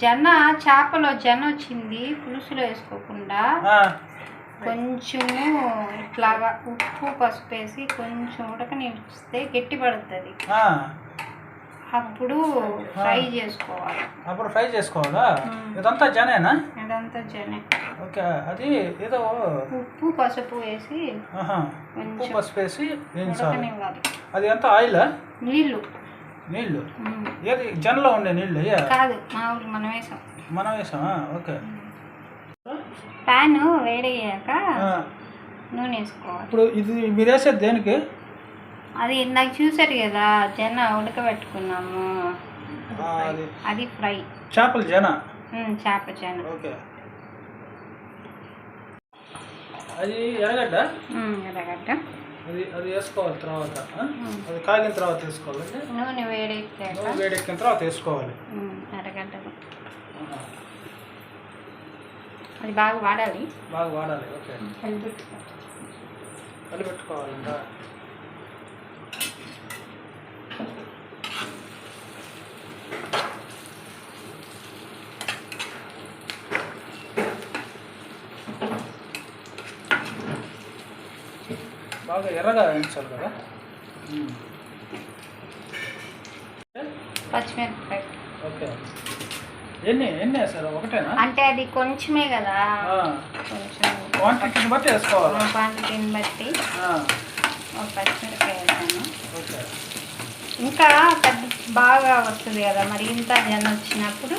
జొన్న చేపలో జొన్న వచ్చింది పులుసులో వేసుకోకుండా కొంచెము ఇట్లాగా ఉప్పు పసుపు వేసి కొంచెం ఉడకనిస్తే గట్టి పడుతుంది. అప్పుడు ఫ్రై చేసుకోవాలి. అప్పుడు ఫ్రై చేసుకోవాలా. ఇదంతా జనేనా? అదంతా జొన్న ఓకే అది ఏదో ఉప్పు పసుపు వేసి ఉప్పు కొంచెం పసుపు వేసి అది ఎంత ఆయిలా? నీళ్ళు. నీళ్ళు. ఏది? జనలో ఉండే నీళ్ళు కాదు మామూలు మనం వేసాం. మనం వేసామా? ఓకే. ప్యాన్ వేడయ్యాక నూనె వేసుకోవాలి. ఇప్పుడు ఇది మీరు వేసేది దేనికి? అది ఇందాక చూసారు కదా జొన్న ఉడకబెట్టుకున్నాము. అది. ఫ్రై. చేపల జన? చేప జొన్న ఓకే. అది ఎర్రగడ్డ? ఎర్రగడ్డ. అది అది వేసుకోవాలి తర్వాత. అది కాగిన తర్వాత వేసుకోవాలి నూనె వేడెక్కాక? నూనె వేడెక్కిన తర్వాత వేసుకోవాలి. ఆహా. అది బాగా వాడాలి. బాగా వాడాలి ఓకే. కలిపెట్టు కలిపెట్టుకోవాలి ఇంకా. బాగా ఎర్రగా వేయించాలి కదా. పచ్చిమిరపకాయ. ఓకే. ఎన్ని ఎన్ని వేసారు? ఒకటేనా? అంటే అది కొంచెమే కదా. కొంచెం క్వాంటిటీని బట్టి వేసుకోవాలి? క్వాంటిటీని బట్టి ఒక పచ్చిమిరపకాయ వేసాను. ఓకే. ఇంకా పెద్ద బాగా వస్తుంది కదా మరి ఇంత జన వచ్చినప్పుడు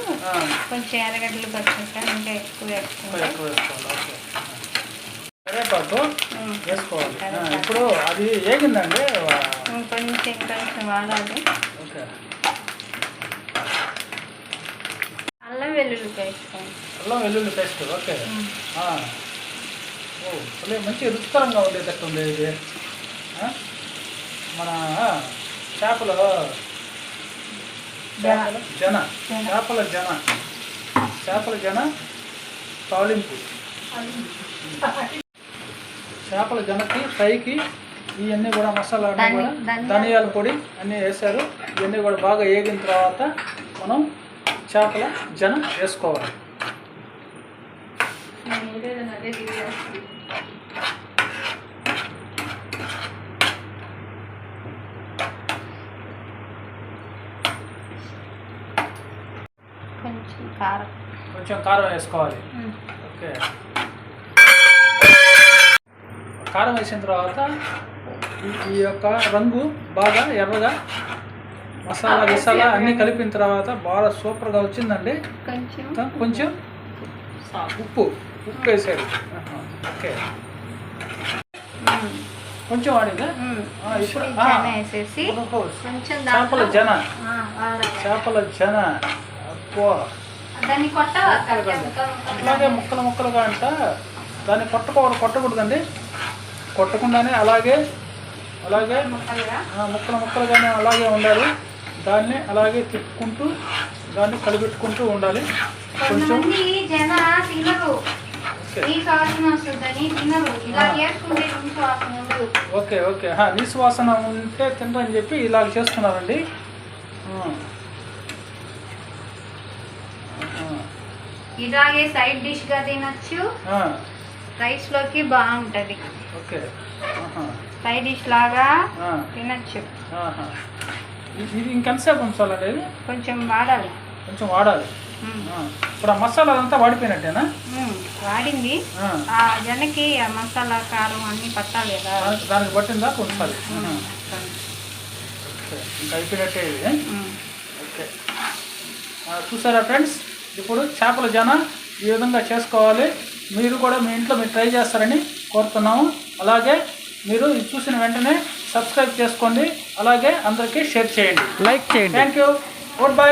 కొంచెం ఎర్రగడ్డలు పచ్చిమిరపకాయలు ఇంకా ఎక్కువ వేసుకుంటే ఎక్కువ వేసుకోవాలి. ఇప్పుడు అది ఏగిందండి కొంచెం కొంచెం వాడాలి. ఓకే. అల్లం వెల్లుల్లి వేసుకోండి అల్లం వెల్లుల్లి పేస్ట్ ఓకే. ఓ భలే మంచి రుచికరంగా ఉండేటట్టు ఉంది ఇది? మన చేపలు. చేపల? జన. జన. చేపల జన. చేపల జన తాలింపు. చేపల జనకి ఫ్రైకి ఇవన్నీ కూడా మసాలా కూడా. ధనియాల పొడి అన్నీ వేశారు. ఇవన్నీ కూడా బాగా వేగిన తర్వాత మనం చేపల జన వేసుకోవాలి. కొంచెం కారం. వేసుకోవాలి. ఓకే. కారం వేసిన తర్వాత ఈ- యొక్క రంగు బాగా ఎర్రగా మసాలా గిసాలా అన్నీ కలిపిన తర్వాత బాగా సూపర్గా వచ్చిందండి. కొంచెం ఉప్పు. ఉప్పు ఆహా, ఓకే. కొంచెం వాడిందా ఇప్పుడు చేపల జన. చేపల జన. అట్లాగే ముక్కలు ముక్కలుగా అంట. దాన్ని కొట్టకూడదు కొట్టకూడదండి. కొట్టకుండానే అలాగే అలాగే ముక్కలు ముక్కలుగానే అలాగే ఉండాలి. దాన్ని అలాగే తిప్పుకుంటూ దాన్ని కలిపెట్టుకుంటూ ఉండాలి. కొంచెం ఓకే. Okay okay. ఆ, నీసు వాసన ఉంటే తినరని చెప్పి ఇలాగ చేస్తున్నారండి. ఇలాగే సైడ్ డిష్గా తినొచ్చు ఆ, రైస్లోకి బాగుంటది. ఓకే. సైడ్ డిష్ లాగా తినొచ్చు. ఇది ఇంకెంతసేపు ఉంచాలండి ఇది? కొంచెం వాడాలి. కొంచెం వాడాలి. ఇప్పుడు ఆ మసాలా అంతా వాడిపోయినట్టేనా? వాడింది. ఆ, జనకి ఆ మసాలా కారం అన్ని పట్టాలి కదా. దానికి పట్టిందా? కొంచెం ఉమ్, ఓకే. ఇంకా అయిపోయినట్టే ఇది. ఓకే. చూసారా ఫ్రెండ్స్? ఇప్పుడు చేపల జన ఈ విధంగా చేసుకోవాలి. మీరు కూడా మీ ఇంట్లో మీరు ట్రై చేస్తారని కోరుతున్నాము. అలాగే మీరు ఇది చూసిన వెంటనే సబ్స్క్రైబ్ చేసుకోండి. అలాగే అందరికీ షేర్ చేయండి. లైక్ చేయండి. Thank you. Good bye.